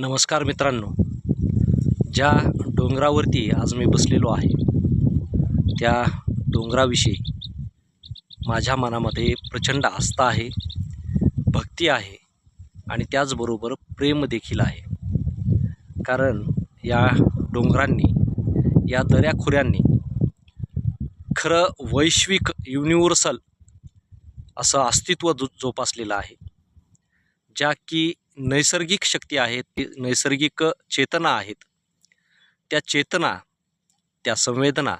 नमस्कार मित्रांनो. ज्या डोंगरावरती आज मी बसलेलो आहे त्या डोंगराविषयी माझ्या मनामध्ये प्रचंड आस्था आहे भक्ती आहे आणि त्याचबरोबर प्रेम देखील आहे. कारण या डोंगरांनी या दऱ्याखोऱ्यांनी खरं वैश्विक युनिव्हर्सल असं अस्तित्व जो जोपासलेलं आहे. ज्या की नैसर्गिक शक्ती आहेत नैसर्गिक चेतना आहेत. त्या चेतना त्या संवेदना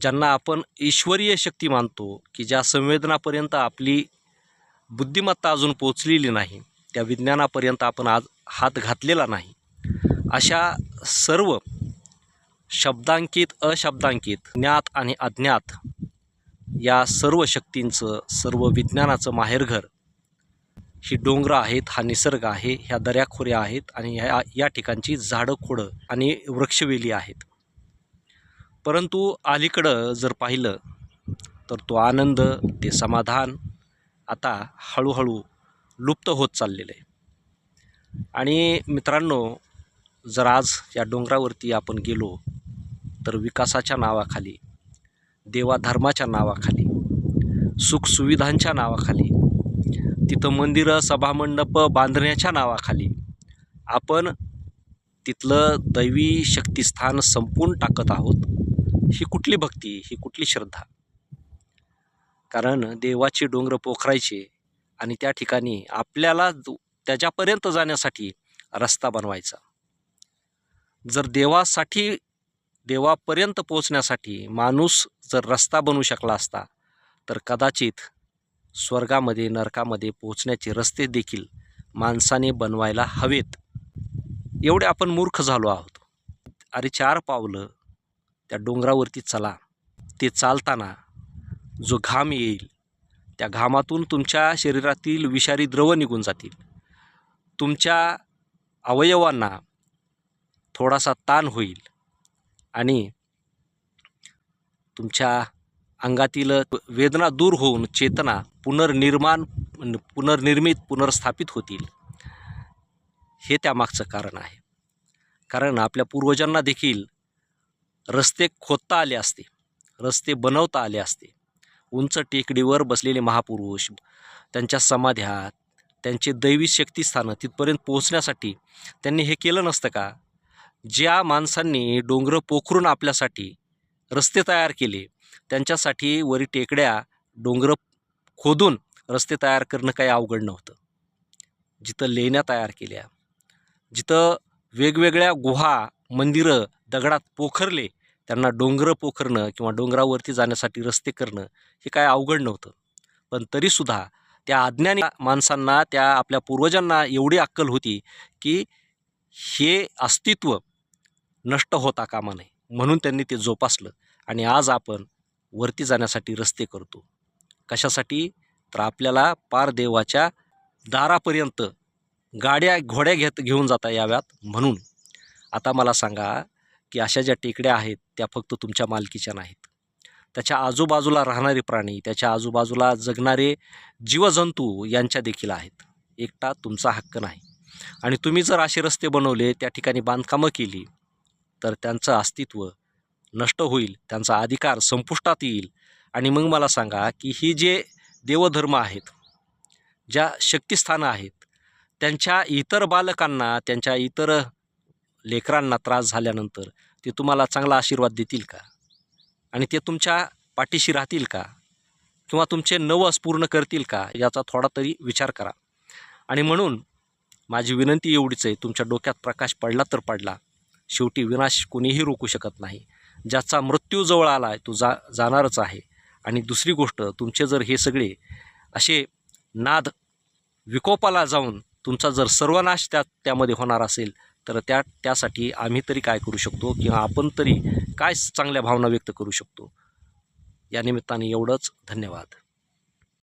ज्यांना आपण ईश्वरीय शक्ती मानतो की ज्या संवेदनापर्यंत आपली बुद्धिमत्ता अजून पोचलेली नाही त्या विज्ञानापर्यंत आपण आज हात घातलेला नाही. अशा सर्व शब्दांकित अशब्दांकित ज्ञात आणि अज्ञात या सर्व शक्तींचं सर्व विज्ञानाचं माहेरघर ही डोंगरं आहेत हा निसर्ग आहे ह्या दऱ्याखोऱ्या आहेत आणि ह्या या ठिकाणची झाडं खोडं आणि वृक्षवेली आहेत. परंतु अलीकडं जर पाहिलं तर तो आनंद ते समाधान आता हळूहळू लुप्त होत चाललेलं आहे. आणि मित्रांनो जर आज या डोंगरावरती आपण गेलो तर विकासाच्या नावाखाली देवाधर्माच्या नावाखाली सुखसुविधांच्या नावाखाली तिथं मंदिरं सभामंडप बांधण्याच्या नावाखाली. आपण तिथलं दैवी शक्तिस्थान संपून टाकत आहोत ही कुठली भक्ती ही कुठली श्रद्धा? कारण देवाची डोंगरं पोखरायचे आणि त्या ठिकाणी आपल्याला त्याच्यापर्यंत जाण्यासाठी रस्ता बनवायचा. जर देवासाठी देवापर्यंत पोचण्यासाठी माणूस जर रस्ता बनवू शकला असता तर कदाचित स्वर्गामध्ये नरकामध्ये पोचण्याचे रस्ते देखील माणसाने बनवायला हवेत. एवढे आपण मूर्ख झालो आहोत. अरे चार पावलं त्या डोंगरावरती चला. ते चालताना जो घाम येईल त्या घामातून तुमच्या शरीरातील विषारी द्रव निघून जातील. तुमच्या अवयवांना थोडासा ताण होईल आणि तुमच्या अंगातील वेदना दूर होऊन चेतना पुनर्निर्माण पुनर्निर्मित पुनर्स्थापित होतील. हे त्यामागचं कारण आहे. कारण आपल्या पूर्वजांना देखील रस्ते खोदता आले असते रस्ते बनवता आले असते. उंच टेकडीवर बसलेले महापुरुष त्यांच्या समाध्या त्यांचे दैवी शक्तिस्थानं तिथपर्यंत पोहोचण्यासाठी त्यांनी हे केलं नसतं का? ज्या माणसांनी डोंगरं पोखरून आपल्यासाठी रस्ते तयार केले त्यांच्यासाठी वरी टेकड्या डोंगरं खोदून रस्ते तयार करणं काही अवघड नव्हतं. जिथं लेण्या तयार केल्या जिथं वेगवेगळ्या गुहा मंदिरं दगडात पोखरले त्यांना डोंगरं पोखरणं किंवा डोंगरावरती जाण्यासाठी रस्ते करणं हे काय अवघड नव्हतं. पण तरीसुद्धा त्या अज्ञानी माणसांना त्या आपल्या पूर्वजांना एवढी अक्कल होती की हे अस्तित्व नष्ट होता कामा नये म्हणून त्यांनी ते जोपासलं. आणि आज आपण वरती जाण्यासाठी रस्ते करतो. कशासाठी? तर आपल्याला पार देवाच्या दारापर्यंत गाड्या घोड्या घेत घेऊन जाता याव्यात म्हणून. आता मला सांगा की अशा ज्या टेकड्या आहेत त्या फक्त तुमच्या मालकीच्या नाहीत. त्याच्या आजूबाजूला राहणारे प्राणी त्याच्या आजूबाजूला जगणारे जीवजंतू यांच्या देखील आहेत. एकटा तुमचा हक्क नाही. आणि तुम्ही जर असे रस्ते बनवले त्या ठिकाणी बांधकामं केली तर त्यांचं अस्तित्व नष्ट होईल त्यांचा अधिकार संपुष्टात येईल. आणि मग मला सांगा की ही जे देवधर्म आहेत ज्या शक्तिस्थानं आहेत त्यांच्या इतर बालकांना त्यांच्या इतर लेकरांना त्रास झाल्यानंतर ते तुम्हाला चांगला आशीर्वाद देतील का? आणि ते तुमच्या पाठीशी राहतील का? किंवा तुमचे नवस पूर्ण करतील का? याचा थोडा तरी विचार करा. आणि म्हणून माझी विनंती एवढीच आहे तुमच्या डोक्यात प्रकाश पडला तर पडला. शेवटी विनाश कोणीही रोखू शकत नाही. ज्याचा मृत्यू जवळ आला आहे तो जा जाणारच आहे. आणि दुसरी गोष्ट तुमचे जर हे सगळे असे नाद विकोपाला जाऊन तुमचा जर सर्वनाश त्या त्यामध्ये होणार असेल तर त्या त्यासाठी आम्ही तरी काय करू शकतो? किंवा आपण तरी काय चांगल्या भावना व्यक्त करू शकतो? या निमित्ताने एवढंच. धन्यवाद.